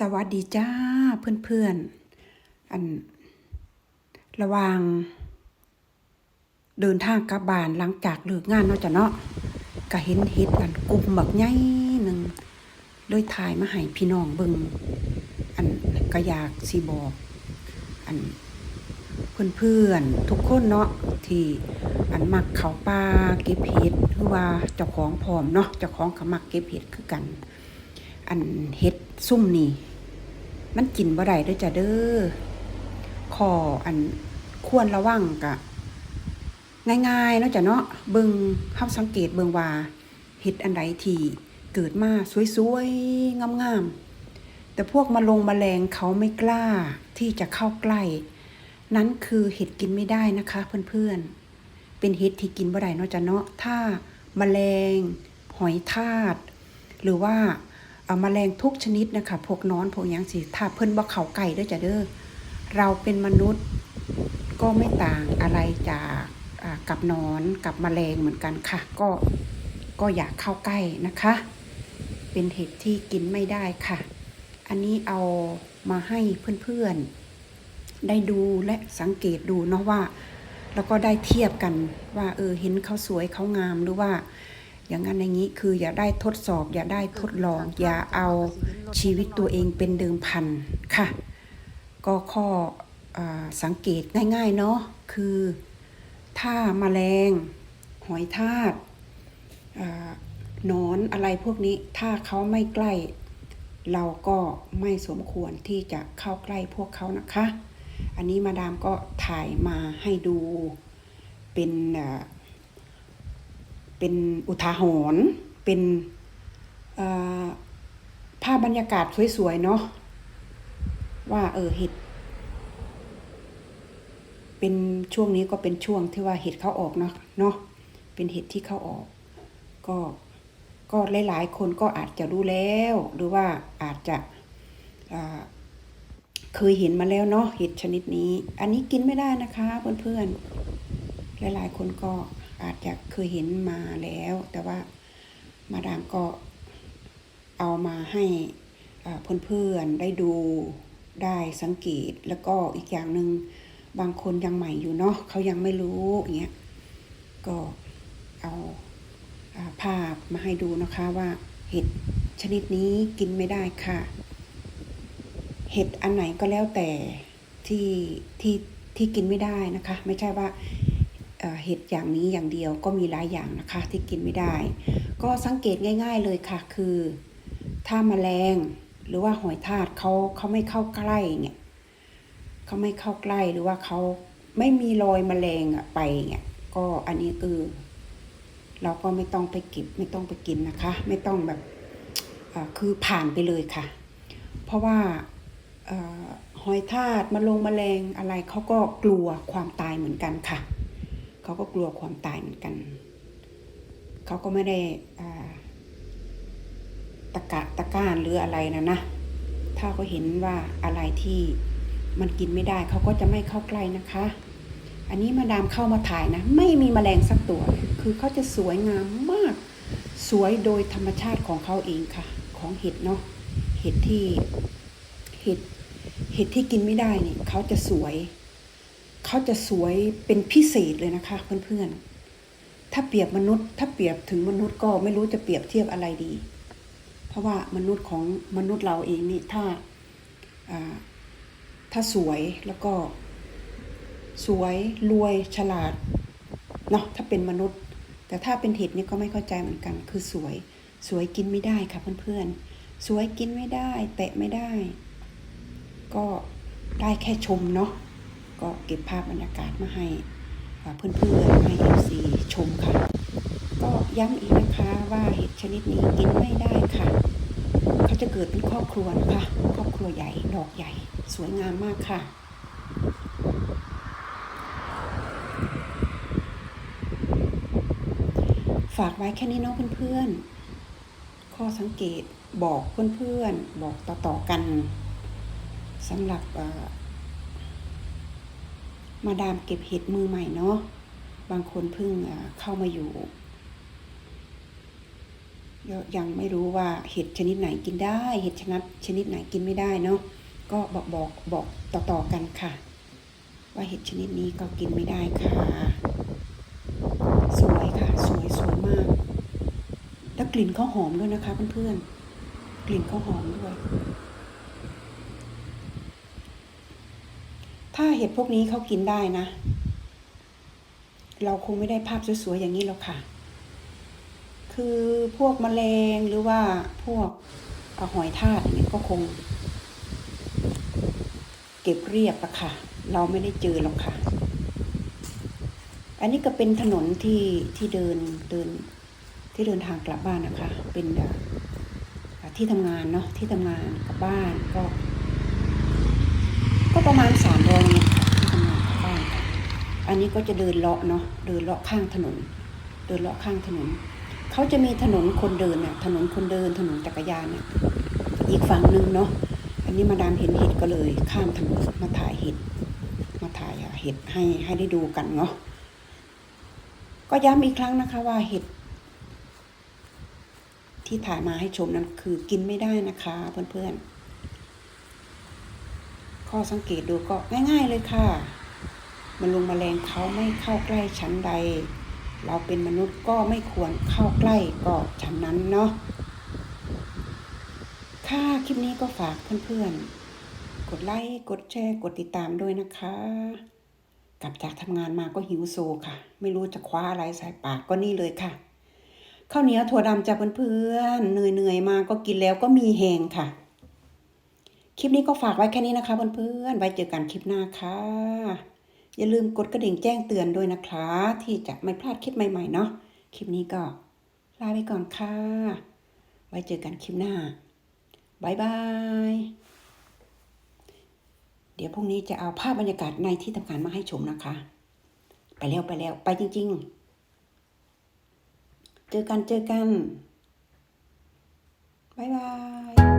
สวัสดีจ้าเพื่อนๆ อัน ระหว่างเดินทางกลับบ้านหลังจากเลิกงานเนาะจ้ะเนาะก็เห็นเห็ดอันกลุ่มบักใหญ่หนึ่งเลยถ่ายมาให้พี่น้องเบิ่งอันก็อยากสิบอก อันเพื่อนๆ ทุกคนเนาะที่อันมักเขาป่าเก็บเห็ดหรือว่าเจ้าของพร้อมเนาะเจ้าของก็มักเก็บเห็ดคือกัน อันเห็ดซุ่มนี่ มันกินบ่ได้เด้อจ้ะเด้อขออันควรระวังกะ ง่ายๆเนาะจ้ะเนาะเบิ่งเฮาสังเกตเบิ่งว่าเห็ดอันใดที่เกิดมาสวยๆงามๆแต่พวกมะลงแมลงเขาไม่กล้าที่จะเข้าใกล้ นั้นคือเห็ดกินไม่ได้นะคะ เพื่อนๆ เป็นเห็ดที่กินบ่ได้เนาะจ้ะเนาะถ้าแมลงหอยทากหรือว่า แมลงทุกชนิดนะคะพวกนอนพวกยังสิถ้าเพิ่นบ่เข้าใกล้เด้อจ้ะเด้อเราเป็นมนุษย์ก็ไม่ต่างอะไรจากกับนอนกับแมลงเหมือนกันค่ะ ก็ก็อย่าเข้าใกล้นะคะ เป็นเห็ดที่กินไม่ได้ค่ะ อันนี้เอามาให้เพื่อนๆ ได้ดูและสังเกตดูเนาะว่า แล้วก็ได้เทียบกันว่าเออเห็นเขาสวยเขางามหรือว่า อย่างนั้นอย่างนี้คืออย่าได้ทดสอบ อย่าได้ทดลอง อย่าเอาชีวิตตัวเองเป็นเดิมพันค่ะ ก็ข้ออสังเกตง่ายๆเนาะคือ ถ้ามาแมลง หอยทากนอนอะไรพวกนี้ถ้าเขาไม่ใกล้ เราก็ไม่สมควรที่จะเข้าใกล้พวกเขานะคะ อันนี้มาดามก็ถ่ายมาให้ดูเป็น เป็นอุทาหรณ์เป็นภาพบรรยากาศสวยๆเนาะว่าเออเห็ด เป็นช่วงนี้ก็เป็นช่วงที่ว่าเห็ดเขาออกเนาะเนาะเป็นเห็ดที่เขาออก ก็ก็หลายๆคนก็อาจจะรู้แล้ว หรือว่าอาจจะเคยเห็นมาแล้วเนาะเห็ดชนิดนี้ อันนี้กินไม่ได้นะคะเพื่อนๆหลายๆคนก็ อาจจะเคยเห็นมาแล้ว แต่ว่ามาดามก็เอามาให้อ่าเพื่อนๆได้ดูได้สังเกตแล้วก็อีกอย่างหนึ่งบางคนยังใหม่อยู่เนาะเขายังไม่รู้อย่างเงี้ยก็เอาภาพมาให้ดูนะคะว่าเห็ดชนิดนี้กินไม่ได้ค่ะ เห็ดอันไหนก็แล้วแต่ที่ที่ที่กินไม่ได้นะคะ ไม่ใช่ว่า เห็ดอย่างนี้อย่างเดียวก็มีหลายอย่างนะคะที่กินไม่ได้ ก็สังเกตง่าย ๆเลยค่ะ คือ ถ้าแมลงหรือว่าหอยทากเขาเขาไม่เข้าใกล้เนี่ยเขาไม่เข้าใกล้หรือว่าเขาไม่มีรอยแมลงอะไปเนี่ยก็อันนี้คือเราก็ไม่ต้องไปเก็บไม่ต้องไปกินนะคะ ไม่ต้องแบบคือผ่านไปเลยค่ะ เพราะว่าอหอยทากมาลงมแมลงอะไรเขาก็กลัวความตายเหมือนกันค่ะ เขาก็กลัวความตายเหมือนกัน เขาก็ไม่ได้ตะกะตะก้านหรืออะไรนะนะ ถ้าเขาเห็นว่าอะไรที่มันกินไม่ได้เขาก็จะไม่เข้าใกล้นะคะ อันนี้มาดามเข้ามาถ่ายนะ ไม่มีแมลงสักตัว คือเขาจะสวยงามมาก สวยโดยธรรมชาติของเขาเองค่ะ ของเห็ดเนาะ เห็ดที่ เห็ด เห็ดที่กินไม่ได้เนี่ยเขาจะสวย เขาจะสวยเป็นพิเศษเลยนะคะเพื่อนๆ ถ้าเปรียบมนุษย์ ถ้าเปรียบถึงมนุษย์ก็ไม่รู้จะเปรียบเทียบอะไรดี เพราะว่ามนุษย์ของมนุษย์เราเองนี่ถ้าอ่าถ้าสวยแล้วก็ สวยรวยฉลาดเนาะถ้าเป็นมนุษย์ แต่ถ้าเป็นเห็ดนี่ก็ไม่เข้าใจเหมือนกัน คือสวยสวยกินไม่ได้ค่ะเพื่อนๆ สวยกินไม่ได้ แตะไม่ได้ ก็ได้แค่ชมเนาะ ก็เก็บภาพบรรยากาศมาให้เพื่อนๆให้เอฟซีชมค่ะ ก็ย้ำอีกนะคะว่าเห็ดชนิดนี้กินไม่ได้ค่ะ เขาจะเกิดเป็นครอบครัวนะคะ ครอบครัวใหญ่ดอกใหญ่ สวยงามมากค่ะฝากไว้แค่นี้เนาะเพื่อนๆ ข้อสังเกตบอกเพื่อนๆ บอกต่อๆกันสำหรับ มาดามเก็บเห็ดมือใหม่เนาะบางคนเพิ่งเข้ามาอยู่ยังไม่รู้ว่าเห็ดชนิดไหนกินได้ เห็ดชนิดชนิดไหนกินไม่ได้เนาะก็บอกบอกบอกต่อๆกันค่ะ ว่าเห็ดชนิดนี้ก็กินไม่ได้ค่ะ สวยค่ะ สวยสวยมาก แล้วกลิ่นเขาหอมด้วยนะคะเพื่อนๆกลิ่นเขาหอมด้วย ถ้า เห็ดพวกนี้เขากินได้นะ เราคงไม่ได้ภาพสวยๆอย่างนี้หรอกค่ะ คือพวกแมลงหรือว่าพวกอหอยทากอย่างนี้ก็คง เก็บเรียบอะค่ะ เราไม่ได้เจอหรอกค่ะ อันนี้ก็เป็นถนนที่ที่เดินเดินที่เดินทางกลับบ้านนะคะ เป็นที่ทำงานเนาะที่ทำงานกับบ้านก็ ก็ประมาณสามร้อยเมตรที่ทำงานกับบ้านอันนี้ก็จะเดินเลาะเนาะเดินเลาะข้างถนน เดินเลาะข้างถนนเขาจะมีถนนคนเดินน่ะถนนคนเดินถนนจักรยานน่ะอีกฝั่งหนึ่งเนาะอันนี้มาดามเห็นเห็ดก็เลย ข้ามถนนมาถ่ายเห็ดมาถ่ายเห็ดให้ให้ได้ดูกันเนาะก็ย้ำอีกครั้งนะคะว่าเห็ดที่ถ่ายมาให้ชมนั้นคือกินไม่ได้นะคะเพื่อนๆ ข้อสังเกตดูก็ง่าย ๆเลยค่ะมันลงมแมลงเขาไม่เข้าใกล้ชั้นใด เราเป็นมนุษย์ก็ไม่ควรเข้าใกล้ก็ฉันนั้นเนาะค่ะคลิปนี้ก็ฝากเพื่อนๆ กดไลค์กดแชร์ กดติดตามด้วยนะคะ กลับจากทำงานมาก็หิวโซค่ะ ไม่รู้จะคว้าอะไรใส่ปากก็นี่เลยค่ะข้าวเหนียวถั่วดำจากเพื่อนๆเหนื่อยๆมาก็กินแล้วก็มีแหงค่ะ คลิปนี้ก็ฝากไว้แค่นี้นะคะเพื่อนๆ ไว้เจอกันคลิปหน้าค่ะ อย่าลืมกดกระดิ่งแจ้งเตือนด้วยนะคะ ที่จะไม่พลาดคลิปใหม่ๆเนาะ คลิปนี้ก็ลาไปก่อนค่ะ ไว้เจอกันคลิปหน้าบายบาย เดี๋ยวพรุ่งนี้จะเอาภาพบรรยากาศในที่ทำงานมาให้ชมนะคะ ไปแล้วไปแล้วไปจริง ๆ เจอกันเจอกันบายบาย